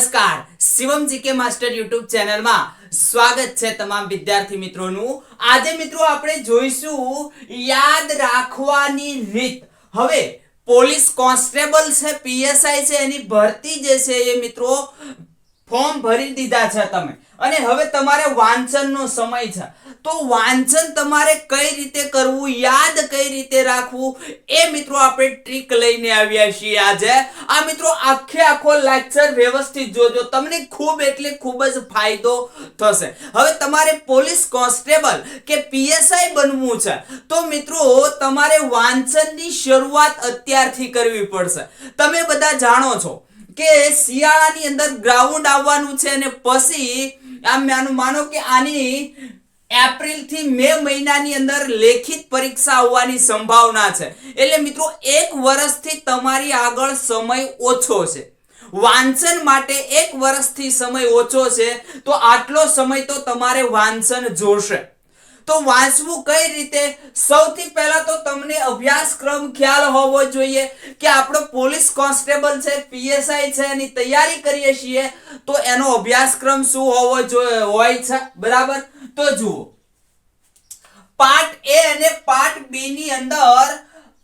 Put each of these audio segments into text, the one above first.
નમસ્કાર. Shivam GK master YouTube ચેનલમાં સ્વાગત છે તમામ વિદ્યાર્થી મિત્રોનું. આજે મિત્રો આપણે જોઈશું યાદ રાખવાની રીત. હવે પોલીસ કોન્સ્ટેબલ છે, પીએસઆઈ છે, એની ભરતી જે છે એ મિત્રો ફોર્મ ભરી દીધા છે તમે. અને હવે તમારે વાંચનનો સમય છે. તો વાંચન તમારે કઈ રીતે કરવું, યાદ કઈ રીતે રાખવું, એ મિત્રો આપણે ટ્રીક લઈને આવ્યા છીએ આજે. આ મિત્રો આખે આખો લેક્ચર વ્યવસ્થિત જોજો. તમને ખૂબ એટલે ખૂબ જ ફાયદો થશે. હવે તમારે પોલીસ કોન્સ્ટેબલ કે પીએસઆઈ બનવું છે, તો મિત્રો તમારે વાંચનની શરૂઆત અત્યારથી કરવી પડશે. તમે બધા જાણો છો કે શિયાળાની અંદર ગ્રાઉન્ડ આવવાનું છે અને પછી આમ માનો કે આની એપ્રિલથી મે મહિનાની અંદર લેખિત પરીક્ષા આવવાની સંભાવના છે. એટલે મિત્રો, એક વર્ષથી તમારી આગળ સમય ઓછો છે. વાંચન માટે એક વર્ષથી સમય ઓછો છે, તો આટલો સમય તો તમારે વાંચન જોશે. તો વાંચવું કઈ રીતે? સૌથી પહેલા તો તમને અભ્યાસક્રમ ખ્યાલ હોવો જોઈએ કે આપણો પોલીસ કોન્સ્ટેબલ છે, પીએસઆઈ છે, એની તૈયારી કરીએ છીએ, તો એનો અભ્યાસક્રમ શું હોવો જોઈએ હોય છે? બરાબર? તો જુઓ. પાર્ટ એ અને પાર્ટ બી ની અંદર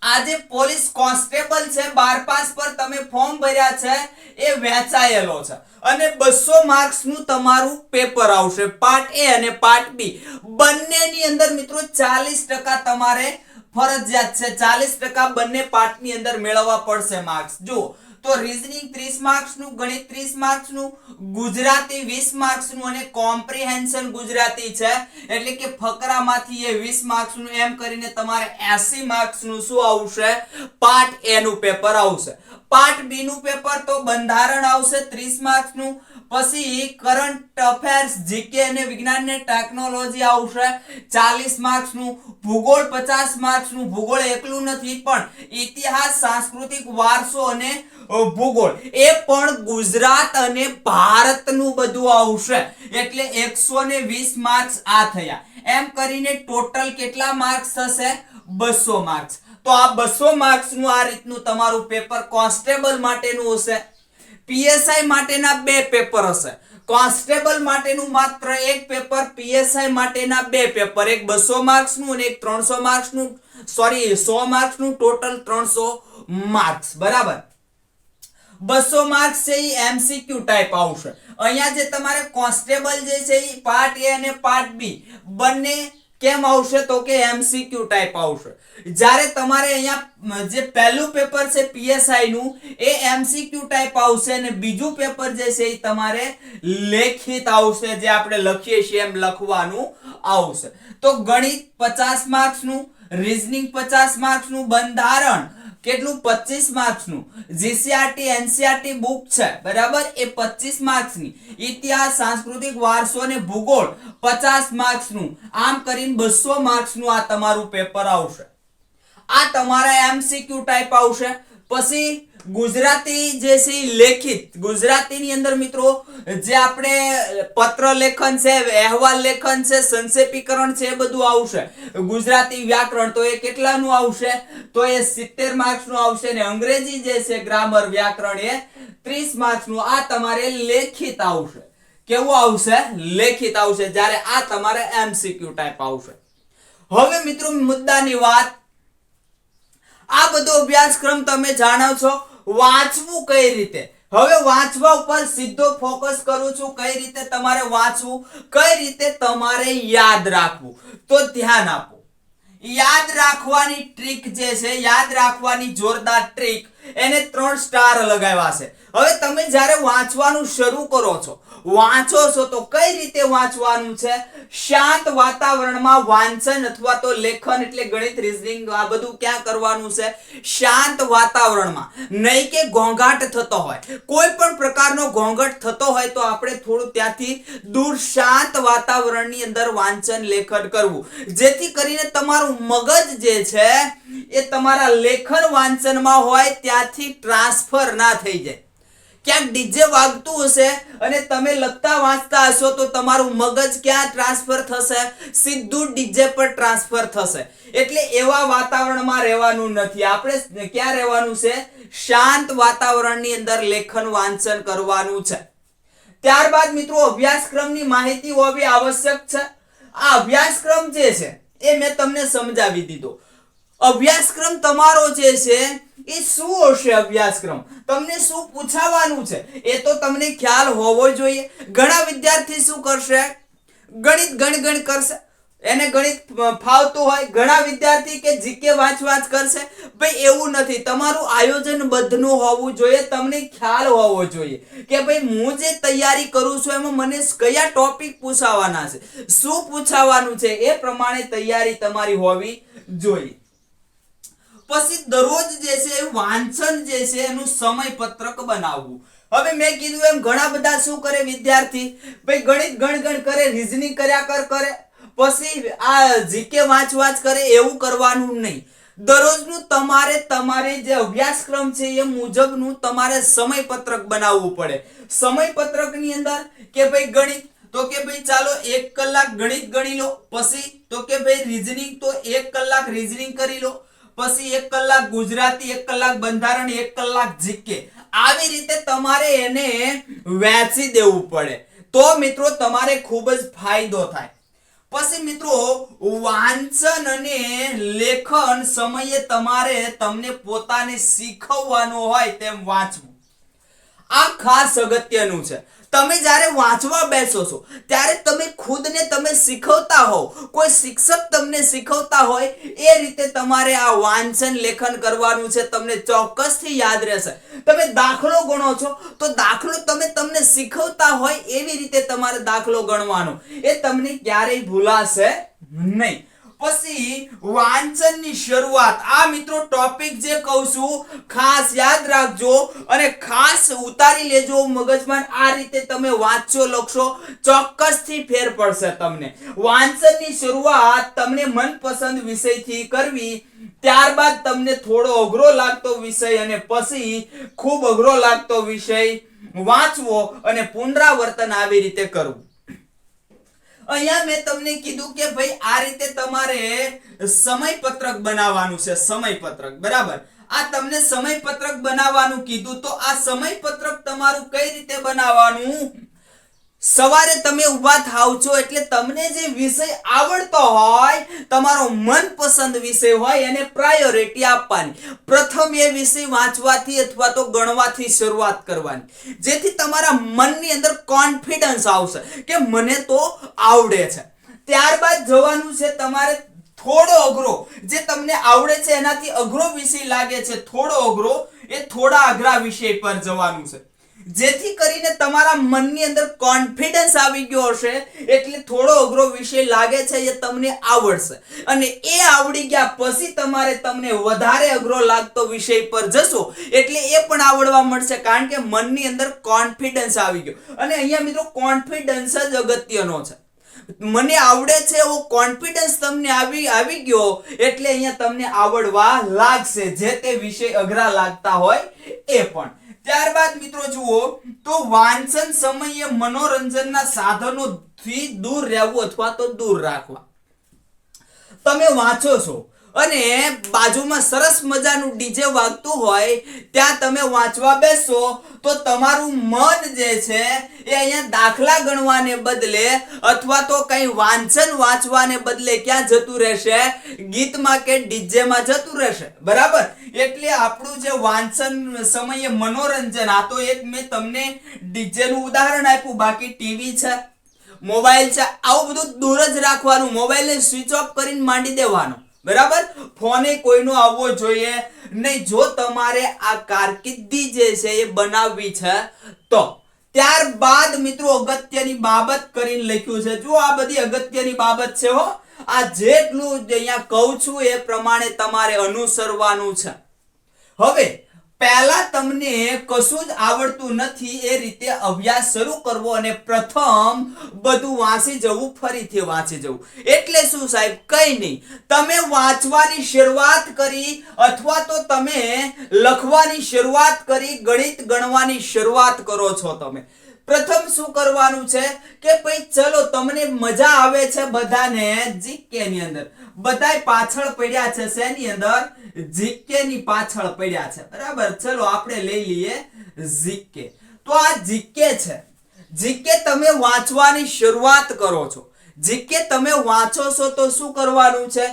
આજે પોલીસ કોન્સ્ટેબલ છે બાર પાસ પર તમે ફોર્મ ભર્યા છે, એ વેચાયેલો છે. અને બસો માર્ક્સનું તમારું પેપર આવશે, પાર્ટ એ અને પાર્ટ બી. બંનેની અંદર મિત્રો ચાલીસ ટકા તમારે ફરજિયાત છે, ચાલીસ ટકા બંને પાર્ટની અંદર મેળવવા પડશે માર્ક્સ. જુઓ તો રીઝનિંગ 30 માર્ક્સનું ગણિત 30 માર્ક્સનું ગુજરાતી 20 માર્ક્સનું અને કોમ્પ્રિહેન્શન ગુજરાતી છે. એટલે કે ફકરામાંથી એ 20 માર્ક્સનું એમ કરીને તમારે 80 માર્ક્સનું શું આવશે? પાર્ટ એ નું પેપર આવશે. પાર્ટ બી નું પેપર તો બંધારણ આવશે 30 માર્ક્સનું પછી કરંટ અફેર્સ જીકે અને વિજ્ઞાન ને ટેકનોલોજી આવશે. 40 માર્ક્સનું ભૂગોળ 50 માર્ક્સનું ભૂગોળ એકલું નથી, પણ ઇતિહાસ, સાંસ્કૃતિક વારસો અને ભૂગોળ, એ પણ ગુજરાત અને ભારતનું બધું આવશે. એટલે 120 માર્ક્સ આ થયા. એમ કરીને ટોટલ કેટલા માર્ક્સ થશે? બસો માર્ક્સ. તો આ બસો માર્ક્સનું આ રીતનું તમારું પેપર કોન્સ્ટેબલ માટેનું હશે. પીએસઆઈ માટેના બે પેપર હશે. કોન્સ્ટેબલ માટેનું માત્ર એક પેપર પીએસઆઈ માટેના બે પેપર એક બસો માર્ક્સનું અને એક ત્રણસો માર્ક્સનું સોરી સો માર્ક્સનું ટોટલ 300 માર્ક્સ. બરાબર? બસો માર્ક્સ છે એ એમસીક્યુ ટાઈપ આવશે. અહીંયા જે તમારે કોન્સ્ટેબલ જે છે એ પાર્ટ એ અને પાર્ટ બી બંને કેમ આવશે તો કે એમસીક્યુ ટાઈપ આવશે. જ્યારે તમારે અહીંયા જે પહેલું પેપર છે પીએસઆઈ નું, એ એમસીક્યુ ટાઈપ આવશે અને બીજું પેપર જે છે એ તમારે લેખિત આવશે, જે આપણે લખીએ છીએ એમ લખવાનું આવશે. તો ગણિત પચાસ માર્ક્સનું રીઝનિંગ પચાસ માર્ક્સનું બંધારણ કેટલું? 25 માર્ક્સનું જીસીઆરટી એનસીઆરટી બુક છે. બરાબર? એ 25 માર્ક્સની ઇતિહાસ, સાંસ્કૃતિક વારસો અને ભૂગોળ 50 માર્ક્સનું આમ કરીને બસો માર્ક્સનું આ તમારું પેપર આવશે. આ તમારા એમસીક્યુ ટાઈપ આવશે. પછી ગુજરાતી જે છે લેખિત, ગુજરાતીની અંદર મિત્રો, જે આપણે પત્ર લેખન છે, અહેવાલ લેખન છે, સંક્ષેપીકરણ છે, એ બધું આવશે. ગુજરાતી વ્યાકરણ, તો એ કેટલાનું આવશે? તો એ 70 માર્ક્સનું આવશે ને અંગ્રેજી જે છે ગ્રામર વ્યાકરણ એ 30 માર્ક્સનું આ તમારે લેખિત આવશે. કેવું આવશે? લેખિત આવશે, જ્યારે આ તમારે એમસીક્યુ ટાઈપ આવશે. હવે મિત્રો મુદ્દાની વાત આ બધો અભ્યાસક્રમ તમે જાણો છો, વાંચવું કઈ રીતે? હવે વાંચવા ઉપર સીધો ફોકસ કરું છું, કઈ રીતે તમારે વાંચવું, કઈ રીતે તમારે યાદ રાખવું? તો ધ્યાન આપો. યાદ રાખવાની ટ્રીક જે છે, યાદ રાખવાની જોરદાર ટ્રીક એને ત્રણ સ્ટાર લગાવ્યા છે. હવે તમે જ્યારે વાંચવાનું શરૂ કરો છો, વાંચો છો તો કઈ રીતે વાંચવાનું છે? શાંત વાતાવરણમાં વાંચન અથવા તો લેખન એટલે ગણિત રીઝનિંગ આ બધું ક્યાં કરવાનું છે? શાંત વાતાવરણમાં. નહીં કે ઘોંઘાટ થતો હોય. કોઈ પણ પ્રકારનો ઘોંઘાટ થતો હોય તો આપણે થોડું ત્યાંથી દૂર શાંત વાતાવરણની અંદર વાંચન, લેખન કરવું. જેથી કરીને તમારું મગજ જે છે એ તમારા લેખન વાંચનમાં હોય ત્યાંથી ટ્રાન્સફર ના થઈ જાય. ક્યાંક ડીજે વાગતું હશે અને તમે લખતા વાંચતા હશો તો તમારું મગજ ક્યાં ટ્રાન્સફર થશે? સીધું ડીજે પર ટ્રાન્સફર થશે. એટલે એવા વાતાવરણમાં રહેવાનું નથી. આપણે ક્યાં રહેવાનું છે? શાંત વાતાવરણની અંદર લેખન વાંચન કરવાનું છે. ત્યારબાદ મિત્રો અભ્યાસક્રમની માહિતી હોવી આવશ્યક છે. આ અભ્યાસક્રમ જે છે, એ મેં તમને સમજાવી દીધો. અભ્યાસક્રમ તમારો જે છે, એ શું હશે અભ્યાસક્રમ? તમને શું પૂછાવાનું છે? એ તો તમને ખ્યાલ હોવો જોઈએ. ઘણા વિદ્યાર્થી શું કરશે? ગણિત ગણ ગણ કરશે. એને ગણિત ફાવતું હોય. ઘણા વિદ્યાર્થી કે જીકે વાંચ વાંચ કરશે. ભાઈ એવું નથી. તમારું આયોજન બધનું હોવું જોઈએ. તમને ખ્યાલ હોવો જોઈએ કે ભાઈ હું જે તૈયારી કરું છું, એમાં મને કયા ટોપિક પૂછાવાના છે? શું પૂછાવાનું છે? એ પ્રમાણે તૈયારી તમારી હોવી જોઈએ. પછી દરરોજ જે છે, વાંચન જે છે, એનું સમય પત્રક બનાવવું. હવે મેં કીધું એમ ઘણા બધા શું કરે વિદ્યાર્થી? ભાઈ ગણિત ગણ ગણ કરે રીઝનિંગ કર્યા કર, કરે. પછી આ જીકે વાંચ વાંચ કરે, એવું કરવાનું નહીં. દરરોજનું તમારે તમારે જે અભ્યાસક્રમ છે, એ મુજબનું તમારે સમયપત્રક બનાવવું પડે. સમયપત્રકની અંદર કે ભાઈ ગણિત, તો કે ભાઈ ચાલો એક કલાક ગણિત ગણી લો. પછી તો કે ભાઈ રીઝનિંગ તો એક કલાક રીઝનિંગ કરી લો. પછી એક કલાક ગુજરાતી, એક કલાક બંધારણ, એક કલાક જીકે. આવી રીતે તમારે એને વહેંચી દેવું પડે. તો મિત્રો, તમારે ખૂબ જ ફાયદો થાય. પછી મિત્રો, વાંચન અને લેખન સમયે તમારે તમને પોતાને શીખવવાનું હોય તેમ વાંચવું. આ ખાસ અગત્યનું છે. તમે જ્યારે વાંચવા બેસો છો, ત્યારે તમે ખુદને તમે શીખવતા હોવ. કોઈ શિક્ષક તમને શીખવતા હોય, એ રીતે તમારે આ વાંચન લેખન કરવાનું છે, તમને ચોક્કસથી યાદ રહેશે. તમે દાખલો ગણો છો, તો દાખલો તમે તમને શીખવતા હોય એવી રીતે તમારે દાખલો ગણવાનો. એ તમને ક્યારેય ભૂલાશે નહીં. પછી વાંચનની શરૂઆત. આ મિત્રો ટોપિક જે કહું છું, ખાસ યાદ રાખજો અને ખાસ ઉતારી લેજો મગજમાં. આ રીતે તમે વાંચો લખશો, ચોક્કસથી ફેર પડશે તમને. વાંચનની શરૂઆત તમને મનપસંદ વિષયથી કરવી, ત્યારબાદ તમને થોડો અઘરો લાગતો વિષય અને પછી ખૂબ અઘરો લાગતો વિષય વાંચવો અને પુનરાવર્તન આવી રીતે કરવું. અહીંયા મેં તમને કીધું કે ભાઈ આ રીતે તમારે સમયપત્રક બનાવવાનું છે, સમયપત્રક, બરાબર? આ તમને સમયપત્રક બનાવવાનું કીધું, તો આ સમયપત્રક તમારું કઈ રીતે બનાવવાનું? સવારે તમે ઊભા થાવ છો એટલે તમને જે વિષય આવડતો હોય, તમારો મનપસંદ વિષય હોય એને પ્રાયોરિટી આપવાની. પ્રથમ એ વિષય વાંચવાથી અથવા તો ગણવાથી શરૂઆત કરવાની. જેથી તમારા મનની અંદર કોન્ફિડન્સ આવશે કે મને તો આવડે છે. ત્યારબાદ જવાનું છે તમારે થોડો અઘરો. જે તમને આવડે છે એનાથી અઘરો વિષય લાગે છે થોડો અઘરો, એ થોડા અઘરા વિષય પર જવાનું છે. જેથી કરીને તમારા મનની અંદર કોન્ફિડન્સ આવી ગયો હશે. એટલે થોડો અઘરો વિષય લાગે છે એ તમને આવડશે. અને એ આવડી ગયા પછી તમારે તમને વધારે અઘરો લાગતો વિષય પર જશો. એટલે એ પણ આવડવા મળશે કારણ કે મનની અંદર કોન્ફિડન્સ આવી ગયો. અને અહીંયા મિત્રો કોન્ફિડન્સ જ અગત્યનો છે. મને આવડે છે એવો કોન્ફિડન્સ તમને આવી આવી ગયો એટલે અહીંયા તમને આવડવા લાગશે. જે તે વિષય અઘરા લાગતા હોય એ પણ. ત્યારબાદ મિત્રો જુઓ, તો વાંચન સમયે મનોરંજનના સાધનોથી દૂર રહેવું અથવા તો દૂર રાખવા. તમે વાંચો છો અને બાજુમાં સરસ મજાનું ડીજે વાગતું હોય, ત્યાં તમે વાંચવા બેસો, તો તમારું મન જે છે એ અહીંયા દાખલા ગણવાને બદલે અથવા તો કંઈ વાંચન વાંચવાને બદલે ક્યાં જતું રહેશે? ગીતમાં કે ડીજેમાં જતું રહેશે. બરાબર? એટલે આપણું જે વાંચન સમયે મનોરંજન, આ તો એક મેં તમને ડીજેનું ઉદાહરણ આપ્યું, બાકી ટીવી છે, મોબાઈલ છે, આવું બધું દૂર જ રાખવાનું, મોબાઈલને સ્વિચ ઓફ કરીને માંડી દેવાનો. બરાબર? ફોને કોઈનો આવવો જોઈએ નહીં. જો તમારે આ કારકિર્દી જે છે એ બનાવવી છે, તો ત્યારબાદ મિત્રો અગત્યની બાબત કરીને લખ્યું છે. જો આ બધી અગત્યની બાબત છે હો. આ જેટલું અહીંયા કહું છું એ પ્રમાણે તમારે અનુસરવાનું છે. હવે પહેલા તમને કશું જ આવડતું નથી એ રીતે અભ્યાસ શરૂ કરવો અને પ્રથમ બધું વાંચી જવું, ફરીથી વાંચી જવું. એટલે શું સાહેબ? કઈ નહીં. તમે વાંચવાની શરૂઆત કરી અથવા તો તમે લખવાની શરૂઆત કરી, ગણિત ગણવાની શરૂઆત કરો છો તમે. પ્રથમ શું કરવાનું છે? કે ભાઈ ચલો, તમને મજા આવે છે બધાને જીકે ની અંદર. બધાય પાછળ પડ્યા છે શેની અંદર? જીકે ની પાછળ પડ્યા છે. બરાબર? ચલો, આપણે લઈ લઈએ જીકે. તો આ જીકે છે. જીકે તમે વાંચવાની શરૂઆત કરો છો. જીકે તમે વાંચો છો તો શું કરવાનું છે?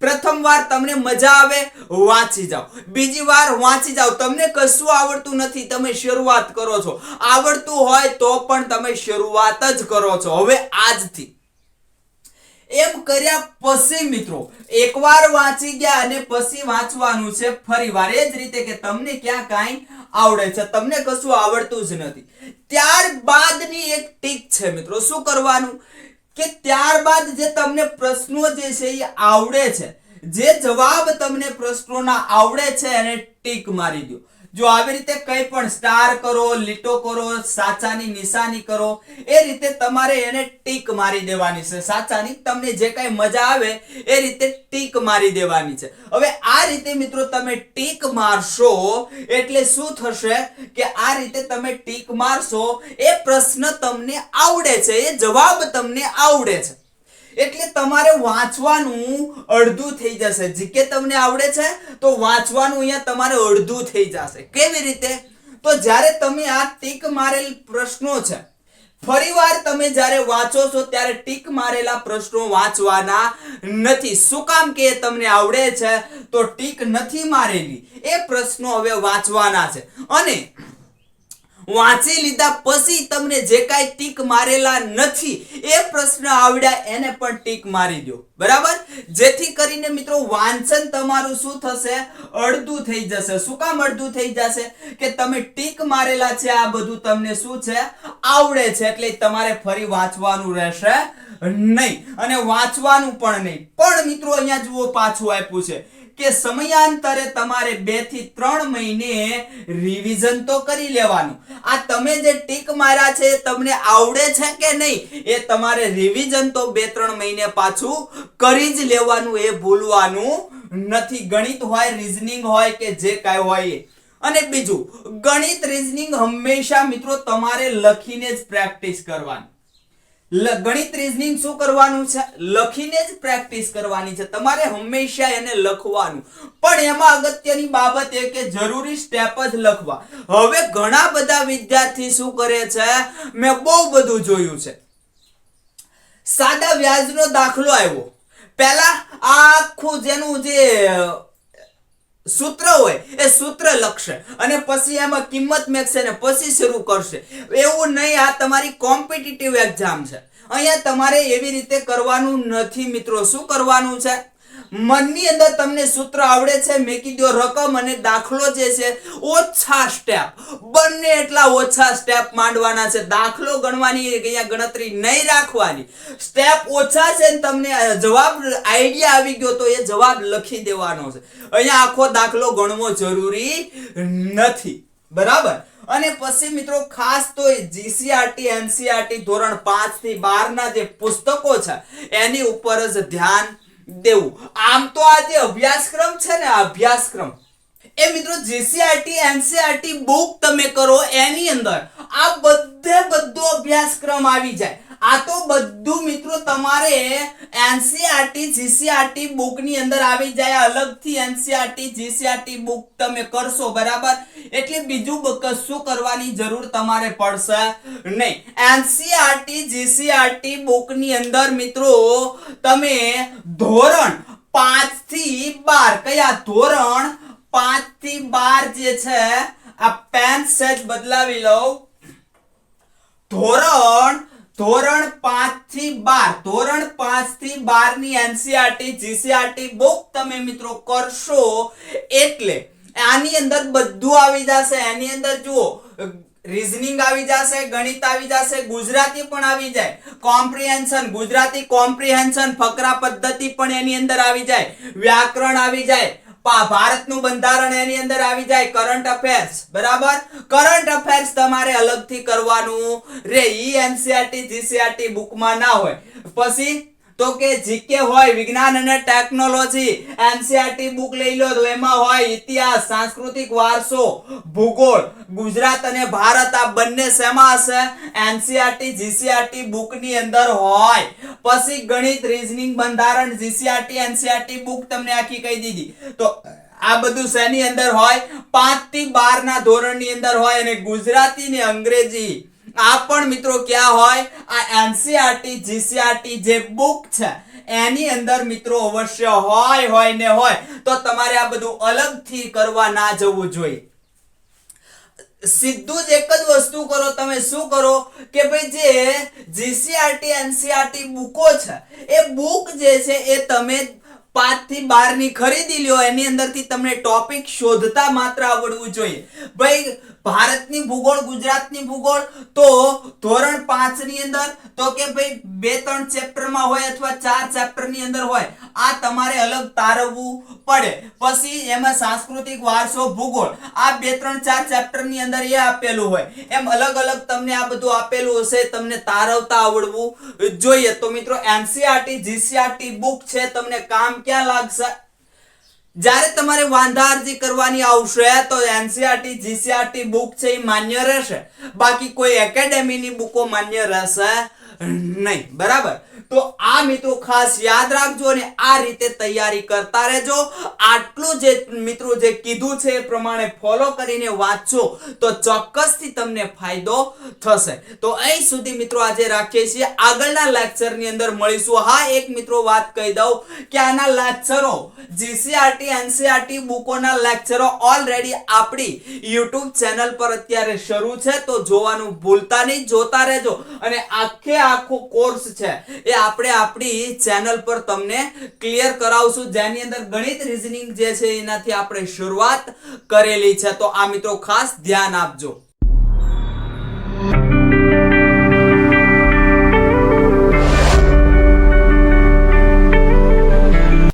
પ્રથમ વાર તમને મજા આવે, વાંચી જાઓ. બીજી વાર વાંચી જાઓ. તમને કશું આવડતું નથી, તમે શરૂઆત કરો છો. આવડતું હોય તો પણ તમે શરૂઆત જ કરો છો. હવે આજથી. એમ કર્યા પછી મિત્રો, એકવાર વાંચી ગયા અને પછી વાંચવાનું છે. ફરીવાર એ જ રીતે કે તમને ક્યાં કાંઈ આવડે છે. તમને કશું આવડતું જ નથી. ત્યારબાદની એક ટીક છે મિત્રો, શું કરવાનું? કે ત્યારબાદ જે તમને પ્રશ્નો જે છે એ આવડે છે, જે જવાબ તમને પ્રશ્નોના આવડે છે એને ટીક મારી દો જો આવી રીતે કંઈ પણ સ્ટાર કરો, લીટો કરો, સાચાની નિશાની કરો, એ રીતે તમારે એને ટીક મારી દેવાની છે. સાચાની તમને જે કાંઈ મજા આવે, એ રીતે ટીક મારી દેવાની છે. હવે આ રીતે મિત્રો તમે ટીક મારશો, એટલે શું થશે કે આ રીતે તમે ટીક મારશો, એ પ્રશ્ન તમને આવડે છે, એ જવાબ તમને આવડે છે. એટલે તમારે વાંચવાનું અડધું થઈ જશે. જીકે તમને આવડે છે, તો વાંચવાનું અહીંયા તમારે અડધું થઈ જશે. કેવી રીતે? તો જ્યારે તમે આ ટીક મારેલ પ્રશ્નો છે, ફરીવાર તમે જ્યારે વાંચો છો ત્યારે ટીક મારેલા પ્રશ્નો વાંચવાના નથી. શું કામ કે તમને આવડે છે? તો ટીક નથી મારેલી. એ પ્રશ્નો હવે વાંચવાના છે. અને વાંચી લીધા પછી તમને જે કાંઈ ટીક મારેલા નથી, એ પ્રશ્ન આવડ્યા એને પણ ટીક મારી દો બરાબર? જેથી કરીને મિત્રો વાંચન તમારું શું થશે? અડધું થઈ જશે. શું કામ અડધું થઈ જશે? કે તમે ટીક મારેલા છે, આ બધું તમને શું છે? આવડે છે, એટલે તમારે ફરી વાંચવાનું રહેશે નહીં. અને વાંચવાનું પણ નહીં. પણ મિત્રો અહીંયા જુઓ, પાછું આપ્યું છે. કે સમયાંતરે તમારે બેથી ત્રણ મહિને રિવિઝન તો કરી લેવાનું. આ તમે જે ટીક માર્યા છે, તમને આવડે છે કે નહીં, એ તમારે રિવિઝન તો બે ત્રણ મહિને પાછું કરી જ લેવાનું, એ ભૂલવાનું નથી. ગણિત હોય રીઝનિંગ હોય કે જે કાંઈ હોય એ. અને બીજું, ગણિત રીઝનિંગ હંમેશા મિત્રો તમારે લખીને જ પ્રેક્ટિસ કરવાની. ગણિત રીઝનિંગ શું કરવાનું છે? લખીને જ પ્રેક્ટિસ કરવાની છે. તમારે હંમેશા એને લખવાનું. પણ એમાં અગત્યની બાબત એ કે જરૂરી સ્ટેપ જ લખવા. હવે ઘણા બધા વિદ્યાર્થી શું કરે છે? મેં બહુ બધું જોયું છે. સાદા વ્યાજનો દાખલો આવ્યો. પહેલા આખું જેનું જે સૂત્ર હોય, એ સૂત્ર લખશે. અને પછી એમાં કિંમત મેકશે ને પછી શરૂ કરશે. એવું નહીં, આ તમારી કોમ્પિટિટિવ એક્ઝામ છે. અહીંયા તમારે એવી રીતે કરવાનું નથી મિત્રો. શું કરવાનું છે? મનની અંદર તમને સૂત્ર આવડે છે મેં કીધું રકમ અને દાખલો જે છે, ઓછા સ્ટેપ બંને એટલા ઓછા સ્ટેપ માંડવાના છે. દાખલો ગણવાની અહીંયા ગણતરી નહીં રાખવાની. સ્ટેપ ઓછા છે ને તમને જવાબ આઈડિયા આવી ગયો તો એ જવાબ લખી દેવાનો છે. અહીંયા આખો દાખલો ગણવો જરૂરી નથી. બરાબર? અને પછી મિત્રો ખાસ તો જીસીઆરટી એનસીઆરટી ધોરણ પાંચથી બાર ના જે પુસ્તકો છે, એની ઉપર જ ધ્યાન દેવું. આમ તો આ જે અભ્યાસક્રમ છે ને અભ્યાસક્રમ. એ મિત્રો જીસીઆરટી એનસીઆરટી બુક તમે કરો એની અંદર. આ બધે બધો અભ્યાસક્રમ આવી જાય. આ તો બધું મિત્રો તમારે એનસીઆરટી, જીસીઆરટી બુકની અંદર આવી જાય. અલગથી એનસીઆરટી, જીસીઆરટી બુક તમે કરશો, બરાબર? એટલે બીજું કશું કરવાની જરૂર તમારે પડશે નહીં. એનસીઆરટી, જીસીઆરટી બુકની અંદર મિત્રો તમે ધોરણ પાંચથી બાર, કયા ધોરણ પાંચથી બાર જે છે, આ પેન સેટ બદલાવી લઉં ધોરણ ધોરણ પાંચથી બાર, ધોરણ પાંચથી બારની એનસીઆરટી, જીસીઆરટી બુક તમે મિત્રો કરશો એટલે આની અંદર બધું આવી જશે. એની અંદર જુઓ રીઝનિંગ આવી જશે, ગણિત આવી જશે, ગુજરાતી પણ આવી જાય. કોમ્પ્રિહેન્શન ગુજરાતી કોમ્પ્રિહેન્શન ફકરા પદ્ધતિ પણ એની અંદર આવી જાય. વ્યાકરણ આવી જાય. ભારતનું બંધારણ એની અંદર આવી જાય કરંટ અફેર્સ બરાબર? કરંટ અફેર્સ તમારે અલગથી કરવાનું રે. ઈ એનસીઆરટી જીસીઆરટી બુકમાં ના હોય. પછી તો કે જીકે હોય, વિજ્ઞાન અને ટેકનોલોજી એનસીઆરટી બુક લઈ લો તો એમાં હોય ઇતિહાસ, સાંસ્કૃતિક વારસો, ભૂગોળ, ગુજરાત અને ભારત, આ બંને શેમાં હશે? એનસીઆરટી, જીસીઆરટી બુકની અંદર હોય. પછી ગણિત રીઝનિંગ બંધારણ, જીસીઆરટી, એનસીઆરટી બુક તમને આખી કહી દીધી. તો આ બધું શેની અંદર હોય? પાંચથી બાર ના ધોરણની અંદર હોય અને ગુજરાતી ને અંગ્રેજી આ પણ મિત્રો ક્યાં હોય? આ એનસીઆરટી, જીસીઆરટી જે બુક છે, એની અંદર મિત્રો અવશ્ય હોય હોય ને હોય, તો તમારે આ બધું અલગથી કરવા ના જવું જોઈએ. સીધું જ એક જ વસ્તુ કરો, તમે શું કરો? કે ભાઈ જે જીસીઆરટી, એનસીઆરટી બુકો છે, એ બુક જે છે, એ તમે પાંચથી બારની ખરીદી લ્યો, એની અંદરથી તમને ટોપિક શોધતા માત્ર આવડવું જોઈએ. ભાઈ ભારતની ભૂગોળ, ગુજરાતની ભૂગોળ, તો ધોરણ પાંચની અંદર તો કે ભાઈ બે ત્રણ ચેપ્ટરમાં હોય અથવા ચાર ચેપ્ટરની અંદર હોય, આ તમારે અલગ તારવવું પડે. પછી એમાં સાંસ્કૃતિક વારસો, ભૂગોળ, આ બે ત્રણ ચાર ચેપ્ટરની અંદર એ આપેલું હોય. એમ અલગ અલગ તમને આ બધું આપેલું હશે, તમને તારવતા આવડવું જોઈએ. તો મિત્રો એનસીઆરટી જીસીઆરટી બુક છે, તમને કામ ક્યાં લાગશે? જ્યારે તમારે વાંધા અરજી કરવાની આવશે, તો એનસીઆરટી, જીસીઆરટી બુક છે એ માન્ય રહેશે. બાકી કોઈ એકેડેમીની બુકો માન્ય રહેશે નહીં. બરાબર? તો આ મિત્રો ખાસ યાદ રાખજો અને આ રીતે તૈયારી કરતા રહેજો. આટલું જે મિત્રો જે કીધું છે એ પ્રમાણે ફોલો કરીને વાંચો તો ચોક્કસથી તમને ફાયદો થશે. તો અહીં સુધી મિત્રો આજે રાખીએ છીએ. આગળના લેક્ચરની અંદર મળીશું. હા, એક મિત્રો વાત કહી દઉં કે આના લેક્ચરો જીસીઆરટી એનસીઆરટી બુકોના લેક્ચરો ઓલરેડી આપણી યુટ્યુબ ચેનલ પર અત્યારે શરૂ છે. તો જોવાનું ભૂલતા નહીં. જોતા રહેજો. અને આખે આખો કોર્સ છે એ આપણે આપણી ચેનલ પર તમને ક્લિયર કરાવશું. જેની અંદર ગણિત રીઝનિંગ જે છે, એનાથી આપણે શરૂઆત કરેલી છે. તો આ મિત્રો ખાસ ધ્યાન આપજો.